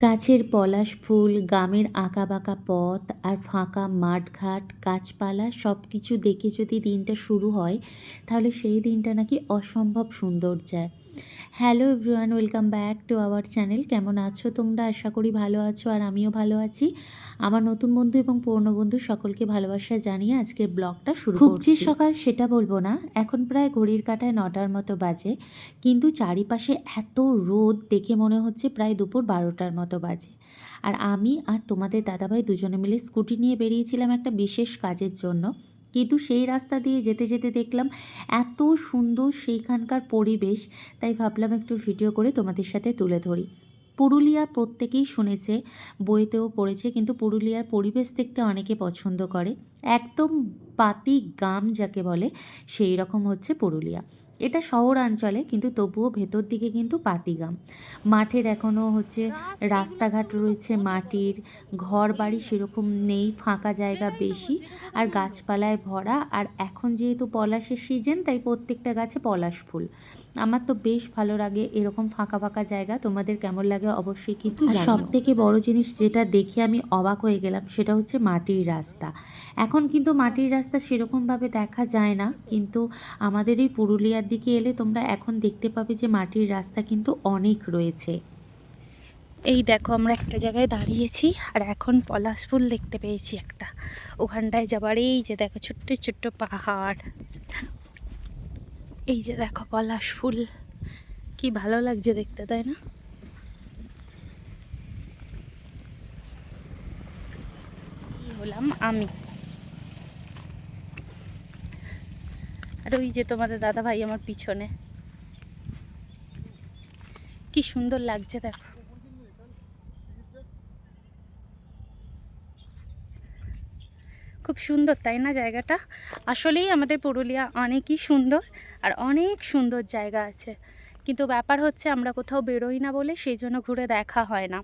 গাছের পলাশ ফুল গ্রামের আঁকাবাঁকা পথ আর ফাঁকা মাঠঘাট, গাছপালা সব কিছু দেখে যদি দিনটা শুরু হয়, তাহলে সেই দিনটা নাকি অসম্ভব সুন্দর যায়। Hello everyone welcome back to our channel. কেমন আছো তোমরা? আশা করি ভালো আছো আর আমিও ভালো আছি। আমার নতুন বন্ধু এবং পুরনো বন্ধু সকলকে ভালোবাসা জানিয়ে আজকের ব্লগটা শুরু খুব করছি। সকাল সেটা বলব না এখন প্রায় ঘড়ির কাঁটায় নটার মতো বাজে কিন্তু চারিপাশে এত রোদ দেখে মনে হচ্ছে প্রায় দুপুর বারোটার মতো বাজে। আর আমি আর তোমাদের দাদাভাই দুজনে মিলে স্কুটি নিয়ে বেরিয়েছিলাম একটা বিশেষ কাজের জন্য। কিন্তু সেই রাস্তা দিয়ে যেতে যেতে দেখলাম এত সুন্দর সেইখানকার পরিবেশ। তাই ভাবলাম একটু ভিডিও করে তোমাদের সাথে তুলে ধরি। পুরুলিয়া প্রত্যেকেই শুনেছে, বইতেও পড়েছে, কিন্তু পুরুলিয়ার পরিবেশ দেখতে অনেকে পছন্দ করে। একদম বাতি গাম যাকে বলে সেই রকম হচ্ছে পুরুলিয়া। এটা শহরাঞ্চলে, কিন্তু তবুও ভেতর দিকে কিন্তু পাতিগাম। মাঠের এখনও হচ্ছে রাস্তাঘাট রয়েছে মাটির ঘর বাড়ি সেরকম নেই, ফাঁকা জায়গা বেশি, আর গাছপালায় ভরা, আর এখন যেহেতু পলাশের সিজন তাই প্রত্যেকটা গাছে পলাশ ফুল। আমার তো বেশ ভালো লাগে এরকম ফাঁকা ফাঁকা জায়গা। তোমাদের কেমন লাগে অবশ্যই কিন্তু সব থেকে বড় জিনিস যেটা দেখে আমি অবাক হয়ে গেলাম সেটা হচ্ছে মাটির রাস্তা। এখন কিন্তু মাটির রাস্তা সেরকমভাবে দেখা যায় না কিন্তু আমাদের এই পুরুলিয়ার দিকে এলে তোমরা এখন দেখতে পাবে যে মাটির রাস্তা কিন্তু অনেক রয়েছে। এই দেখো আমরা একটা জায়গায় দাঁড়িয়েছি আর এখন পলাশ ফুল দেখতে পেয়েছি একটা। ওখানটায় যাবার এই যে দেখো ছোট্ট ছোট্ট পাহাড়। এই যে দেখো পলাশ ফুল। কি ভালো লাগছে দেখতে, তাই না? হলাম আমি। আর ওই যে তোমাদের দাদা ভাই আমার পিছনে। কি সুন্দর লাগছে, দেখো। সুন্দর, তাই না জায়গাটা? আসলেই আমাদের পুরুলিয়া অনেকই সুন্দর আর অনেক সুন্দর জায়গা আছে। কিন্তু ব্যাপার হচ্ছে আমরা কোথাও বেরোই না বলে সেই জন্য ঘুরে দেখা হয় না।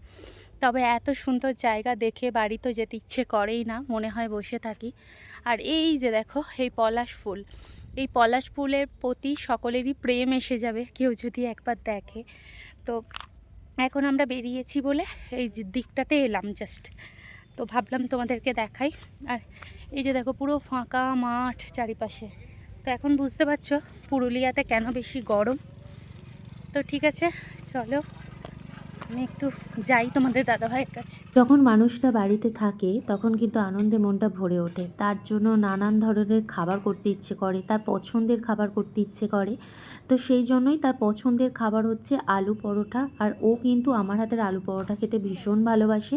তবে এত সুন্দর জায়গা দেখে বাড়ি তো যেতে ইচ্ছে করেই না, মনে হয় বসে থাকি। আর এই যে দেখো, এই পলাশ ফুল। এই পলাশ ফুলের প্রতি সকলেরই প্রেম এসে যাবে, কেউ যদি একবার দেখে। তো এখন আমরা বেরিয়েছি বলে এই দিকটাতে এলাম জাস্ট তো ভাবলাম তোমাদেরকে দেখাই। আর এই যে দেখো, পুরো ফাঁকা মাঠ চারিপাশে। তো এখন বুঝতে পারছ পুরুলিয়াতে কেন বেশি গরম? তো ঠিক আছে, চলো। আমি একটু যাই তোমাদের দাদাভাইয়ের কাছে। যখন মানুষটা বাড়িতে থাকে তখন কিন্তু আনন্দে মনটা ভরে ওঠে। তার জন্য নানান ধরনের খাবার করতে ইচ্ছে করে তার পছন্দের খাবার করতে ইচ্ছে করে। তো সেই জন্যই তার পছন্দের খাবার হচ্ছে আলু পরোটা আর ও কিন্তু আমার হাতের আলু পরোটা খেতে ভীষণ ভালোবাসে।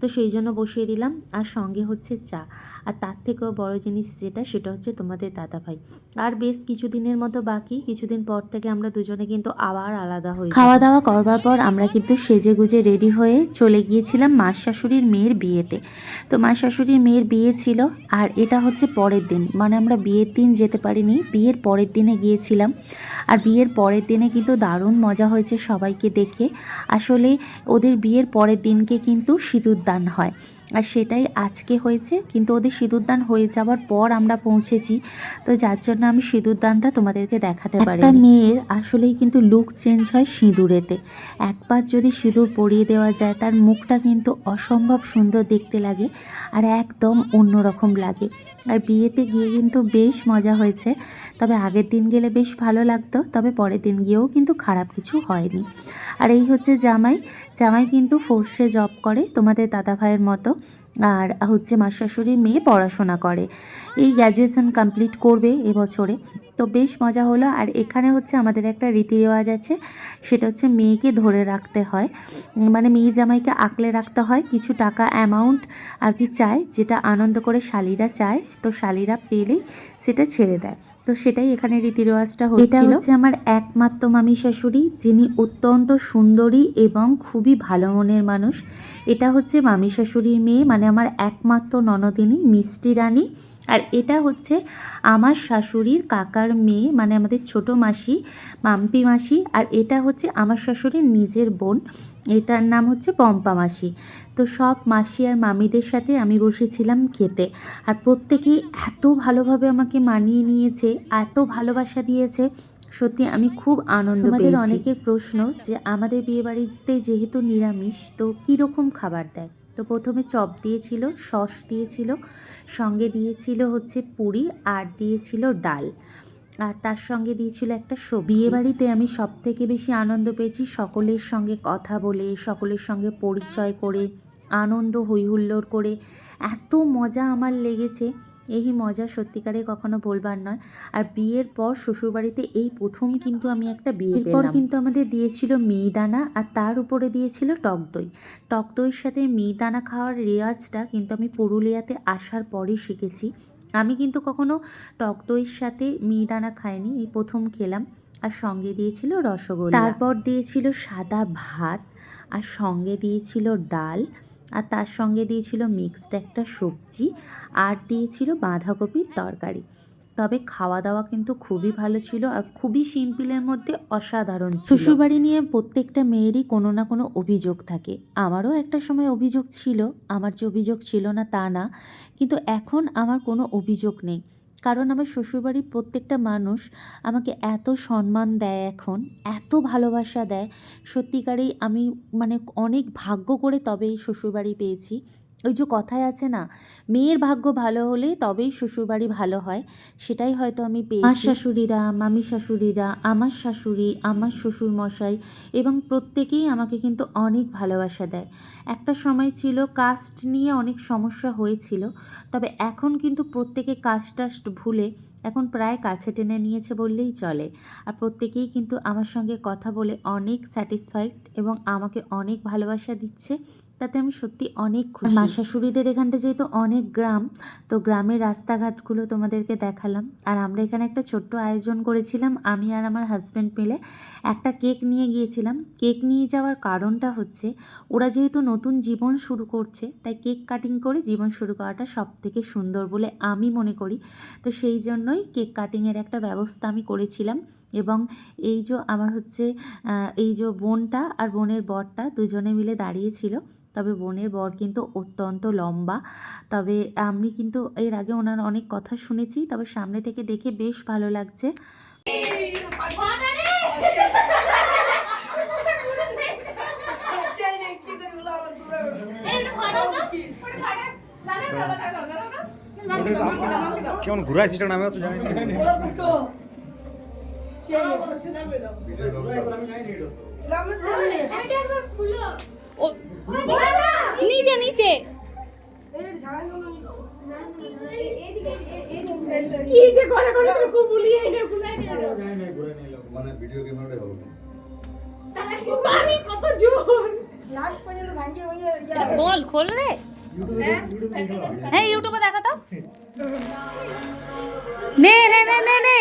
তো সেই জন্য বসিয়ে দিলাম আর সঙ্গে হচ্ছে চা। আর তার থেকেও বড় জিনিস যেটা সেটা হচ্ছে তোমাদের দাদাভাই। আর বেশ কিছুদিনের মতো বাকি কিছুদিন পর থেকে আমরা দুজনে কিন্তু আবার আলাদা হই খাওয়া দাওয়া করবার পর আমরা কিন্তু সেজে গুজে রেডি হয়ে চলে গিয়েছিলাম মা শাশুড়ির মেয়ের বিয়েতে। তো মা শাশুড়ির মেয়ের বিয়ে ছিল আর এটা হচ্ছে পরের দিন। মানে আমরা বিয়ের দিন যেতে পারিনি, বিয়ের পরের দিনে গিয়েছিলাম। আর বিয়ের পরের দিনে কিন্তু দারুণ মজা হয়েছে সবাইকে দেখে। আসলে ওদের বিয়ের পরের দিনকে কিন্তু সিঁদুর দান হয়। আর সেটাই আজকে হয়েছে কিন্তু ওদের সিঁদুরদান হয়ে যাওয়ার পর আমরা পৌঁছেছি। তো যার জন্য আমি সিঁদুরদানটা তোমাদেরকে দেখাতে পারি একটা মেয়ের আসলেই কিন্তু লুক চেঞ্জ হয় সিঁদুরেতে। একবার যদি সিঁদুর পরিয়ে দেওয়া যায় তার মুখটা কিন্তু অসম্ভব সুন্দর দেখতে লাগে আর একদম অন্যরকম লাগে। আর বিয়েতে গিয়ে কিন্তু বেশ মজা হয়েছে। তবে আগের দিন গেলে বেশ ভালো লাগতো, তবে পরের দিন গিয়েও কিন্তু খারাপ কিছু হয়নি। আর এই হচ্ছে জামাই। জামাই কিন্তু ফোর্সে জব করে তোমাদের দাদা ভাইয়ের মতো। আর হচ্ছে মা শাশুড়ির মেয়ে পড়াশোনা করে। এই গ্র্যাজুয়েশন কমপ্লিট করবে এবছরে। তো বেশ মজা হলো। আর এখানে হচ্ছে আমাদের একটা রীতি রেওয়াজ আছে, সেটা হচ্ছে মেয়েকে ধরে রাখতে হয়। মানে মেয়ে জামাইকে আঁকলে রাখতে হয়। কিছু টাকা অ্যামাউন্ট আর কি চায়, যেটা আনন্দ করে শালিরা চায়। তো শালিরা পেলেই সেটা ছেড়ে দেয়। তো সেটাই এখানে রীতি রেওয়াজটা এটা হচ্ছে আমার একমাত্র মামি শাশুড়ি, যিনি অত্যন্ত সুন্দরী এবং খুবই ভালো মনের মানুষ। এটা হচ্ছে মামি শাশুড়ির মেয়ে মানে আমার একমাত্র ননদিনী, মিষ্টি রানী। আর এটা হচ্ছে আমার শাশুড়ির কাকার মেয়ে মানে আমাদের ছোট মাসি, মাম্পি মাসি। আর এটা হচ্ছে আমার শাশুড়ির নিজের বোন, এটার নাম হচ্ছে পম্পা মাসি। তো সব মাসি আর মামিদের সাথে আমি বসেছিলাম খেতে। আর প্রত্যেকেই এত ভালোভাবে আমাকে মানিয়ে নিয়েছে, এত ভালোবাসা দিয়েছে। সত্যি আমি খুব আনন্দ আমাদের অনেকের প্রশ্ন যে আমাদের বিয়েবাড়িতে যেহেতু নিরামিষ তো কীরকম খাবার দেয়? তো প্রথমে চপ দিয়েছিল সস দিয়েছিল সঙ্গে দিয়েছিল হচ্ছে পুরি আর দিয়েছিল ডাল। আর তার সঙ্গে দিয়েছিল একটা সবজি। বিয়েবাড়িতে আমি সব থেকে বেশি আনন্দ পেয়েছি সকলের সঙ্গে কথা বলে সকলের সঙ্গে পরিচয় করে আনন্দ হইহুল্লোড় করে। এত মজা আমার লেগেছে। এই মজা সত্যিকারে কখনো বলবার নয়। আর বিয়ের পর শ্বশুরবাড়িতে এই প্রথম কিন্তু আমি একটা বিয়ে এরপর কিন্তু আমাদের দিয়েছিল মিহিদানা আর তার উপরে দিয়েছিল টক দই। টক দইয়ের সাথে মিহিদানা খাওয়ার রেওয়াজটা কিন্তু আমি পুরুলিয়াতে আসার পরই শিখেছি। আমি কিন্তু কখনো টক দইয়ের সাথে মিহিদানা খাইনি এই প্রথম খেলাম। আর সঙ্গে দিয়েছিল রসগোল্লা। তারপর দিয়েছিল সাদা ভাত। আর সঙ্গে দিয়েছিল ডাল। আর তার সঙ্গে দিয়েছিল মিক্সড একটা সবজি আর দিয়েছিল বাঁধাকপির তরকারি। তবে খাওয়া দাওয়া কিন্তু খুবই ভালো ছিল আর খুবই সিম্পলের মধ্যে অসাধারণ শ্বশুরবাড়ি নিয়ে প্রত্যেকটা মেয়েরই কোনো না কোনো অভিযোগ থাকে। আমারও একটা সময় অভিযোগ ছিল, আমার যে অভিযোগ ছিল না তা না। কিন্তু এখন আমার কোনো অভিযোগ নেই। কারণ আমার শ্বশুরবাড়ির প্রত্যেকটা মানুষ আমাকে এত সম্মান দেয় এখন, এত ভালোবাসা দেয়। সত্যিকারেই আমি মানে অনেক ভাগ্য করে তবে এই শ্বশুরবাড়ি পেয়েছি। ওই যে কথায় আছে না, মেয়ের ভাগ্য ভালো হলে তবেই শ্বশুরবাড়ি ভালো হয়, সেটাই হয়তো আমি পেয়েছি। আমার শাশুড়িরা, মামি শাশুড়িরা, আমার শাশুড়ি, আমার শ্বশুর মশাই এবং প্রত্যেকেই আমাকে কিন্তু অনেক ভালোবাসা দেয়। একটা সময় ছিল কাস্ট নিয়ে অনেক সমস্যা হয়েছিল, তবে এখন কিন্তু প্রত্যেকে কাস্ট টাস্ট ভুলে এখন প্রায় কাছে টেনে নিয়েছে বললেই চলে। আর প্রত্যেকেই কিন্তু আমার সঙ্গে কথা বলে অনেক স্যাটিসফাইড এবং আমাকে অনেক ভালোবাসা দিচ্ছে। তাতে আমি সত্যি অনেক খুশি। মা শাশুড়িদের এখানটা যেহেতু অনেক গ্রাম তো গ্রামের রাস্তাঘাটগুলো তোমাদেরকে দেখালাম। আর আমরা এখানে একটা ছোট্ট আয়োজন করেছিলাম আমি আর আমার হাজব্যান্ড মিলে। একটা কেক নিয়ে গিয়েছিলাম। কেক নিয়ে যাওয়ার কারণটা হচ্ছে ওরা যেহেতু নতুন জীবন শুরু করছে তাই কেক কাটিং করে জীবন শুরু করাটা সব থেকে সুন্দর বলে আমি মনে করি। তো সেই জন্যই কেক কাটিংয়ের একটা ব্যবস্থা আমি করেছিলাম। এবং এই যে আমার হচ্ছে এই যে বোনটা আর বোনের বরটা দুজনে মিলে দাঁড়িয়েছিল তবে বোনের বর কিন্তু অত্যন্ত লম্বা। তবে আমি কিন্তু এর আগে ওনার অনেক কথা শুনেছি তবে সামনে থেকে দেখে বেশ ভালো লাগছে। কেমন ঘুরে আসিস নামে? তো জানি না। নিচে নিচে। কি যে করে করে তুমি খুব বুলিয়ে এনে বুলাই মানে ভিডিও ক্যামেরাটাই হলো। পানি কত জোর। লাস্ট পর্যন্ত ভাঙছে ওই খোল খোল রে। হ্যাঁ ইউটিউবে দেখা তো। নে নে নে নে নে।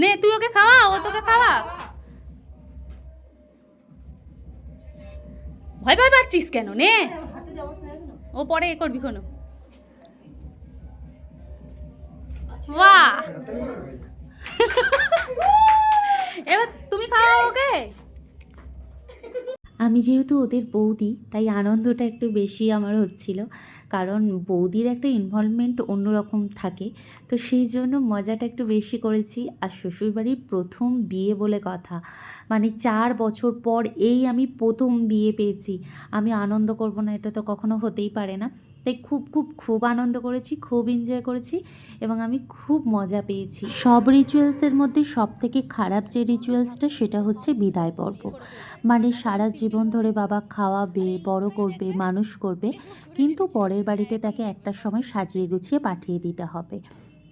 নে তুই ওকে খাওয়া ও তোকে খাওয়া। ভয় ভয় পাচ্ছিস কেন নে। ও পরে এ করবি কোনো। বাহ। এবার তুমি খাওয়া ওকে। আমি যেহেতু ওদের বৌদি, তাই আনন্দটা একটু বেশি আমার হচ্ছিল। কারণ বৌদির একটা ইনভলভমেন্ট অন্যরকম থাকে। তো সেই জন্য মজাটা একটু বেশি করেছি। আর শ্বশুরবাড়ির প্রথম বিয়ে বলে কথা মানে চার বছর পর এই আমি প্রথম বিয়ে পেয়েছি। আমি আনন্দ করব না, এটা তো কখনো হতেই পারে না। তাই খুব খুব খুব আনন্দ করেছি, খুব এনজয় করেছি এবং আমি খুব মজা পেয়েছি। সব রিচুয়ালসের মধ্যে সব থেকে খারাপ যে রিচুয়ালসটা সেটা হচ্ছে বিদায় পর্ব। মানে সারা জীবন ধরে বাবা খাওয়াবে, বড় করবে, মানুষ করবে, কিন্তু পরের বাড়িতে তাকে একটা সময় সাজিয়ে গুছিয়ে পাঠিয়ে দিতে হবে।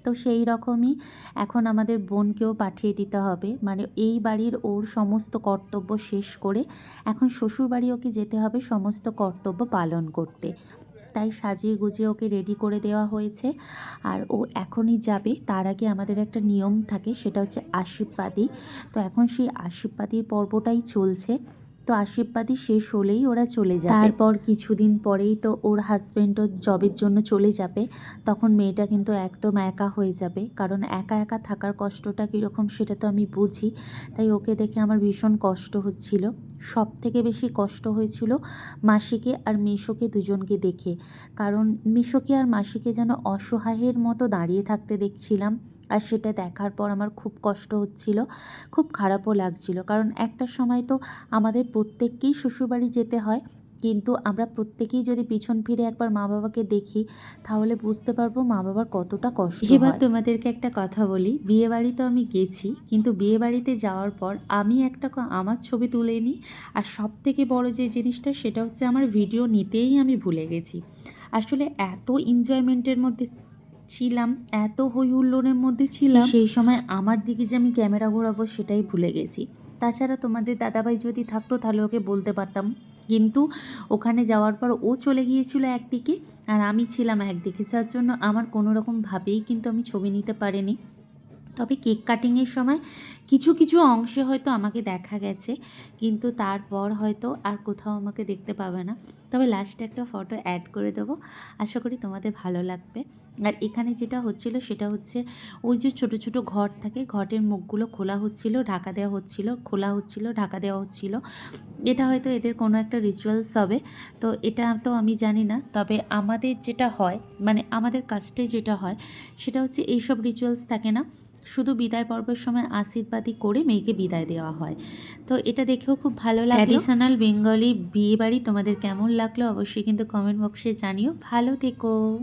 তো সেই রকমই এখন আমাদের বোনকেও পাঠিয়ে দিতে হবে। মানে এই বাড়ির ওর সমস্ত কর্তব্য শেষ করে এখন শ্বশুর বাড়ি ওকে যেতে হবে সমস্ত কর্তব্য পালন করতে। তাই সাজিয়ে গুজিয়ে ওকে রেডি করে দেওয়া হয়েছে। আর ও এখনই যাবে, তার আগে আমাদের একটা নিয়ম থাকে, সেটা হচ্ছে আশীর্বাদী। তো এখন সেই আশীর্বাদীর পর্বটাই চলছে। তো আশীর্বাদী শেষ হলেই ওরা চলে যাবে। তারপর কিছুদিন পরেই তো ওর হাজবেন্ডও জবের জন্য চলে যাবে। তখন মেয়েটা কিন্তু একদম একা হয়ে যাবে। কারণ একা একা থাকার কষ্টটা কীরকম সেটা তো আমি বুঝি। তাই ওকে দেখে আমার ভীষণ কষ্ট হচ্ছিল। সব থেকে বেশি কষ্ট হয়েছিল মাসিকে আর মিশোকে দুজনকে দেখে। কারণ মিশোকে আর মাসিকে যেন অসহায়ের মতো দাঁড়িয়ে থাকতে দেখছিলাম। আর সেটা দেখার পর আমার খুব কষ্ট হচ্ছিল, খুব খারাপও লাগছিল। কারণ একটা সময় তো আমাদের প্রত্যেককেই শ্বশুরবাড়ি যেতে হয়, কিন্তু আমরা প্রত্যেকেই যদি পিছন ফিরে একবার মা বাবাকে দেখি, তাহলে বুঝতে পারব মা বাবার কতটা কষ্ট এবার তোমাদেরকে একটা কথা বলি বিয়ে বাড়ি তো আমি গেছি, কিন্তু বিয়ে বাড়িতে যাওয়ার পর আমি একটা আমার ছবি তুলে নিই, আর সব থেকে বড় যে জিনিসটা সেটা হচ্ছে আমার ভিডিও নিতেই আমি ভুলে গেছি। আসলে এত এনজয়মেন্টের মধ্যে ছিলাম, এত হই হুল্লোড়ের মধ্যে ছিলাম। সেই সময় আমার দিকে যে আমি ক্যামেরা ঘোরাবো সেটাই ভুলে গেছি। তাছাড়া তোমাদের দাদাভাই যদি থাকতো তাহলে ওকে বলতে পারতাম। কিন্তু ওখানে যাওয়ার পর ও চলে গিয়েছিল একদিকে আর আমি ছিলাম একদিকে। যার জন্য আমার কোনো রকমভাবেই কিন্তু আমি ছবি নিতে পারিনি। তবে কেক কাটিংয়ের সময় কিছু কিছু অংশে হয়তো আমাকে দেখা গেছে, কিন্তু তারপর হয়তো আর কোথাও আমাকে দেখতে পাবে না। তবে লাস্টে একটা ফটো অ্যাড করে দেবো। আশা করি তোমাদের ভালো লাগবে। আর এখানে যেটা হচ্ছিল সেটা হচ্ছে ওই যে ছোট ছোট ঘর থাকে, ঘটের মুখগুলো খোলা হচ্ছিল, ঢাকা দেওয়া হচ্ছিল, খোলা হচ্ছিল, ঢাকা দেওয়া হচ্ছিল। এটা হয়তো এদের কোনো একটা রিচুয়ালস হবে। তো এটা তো আমি জানি না। তবে আমাদের যেটা হয় মানে আমাদের কাস্টে যেটা হয়, সেটা হচ্ছে এইসব রিচুয়ালস থাকে না। শুধু বিদায় পর্বের সময় আশীর্বাদই করে মেয়েকে বিদায় দেওয়া হয়। তো এটা দেখেও খুব ভালো লাগে ট্র্যাডিশনাল বেঙ্গলি বিয়ে বাড়ি তোমাদের কেমন লাগল অবশ্যই কিন্তু কমেন্ট বক্সে জানিও। ভালো থেকো।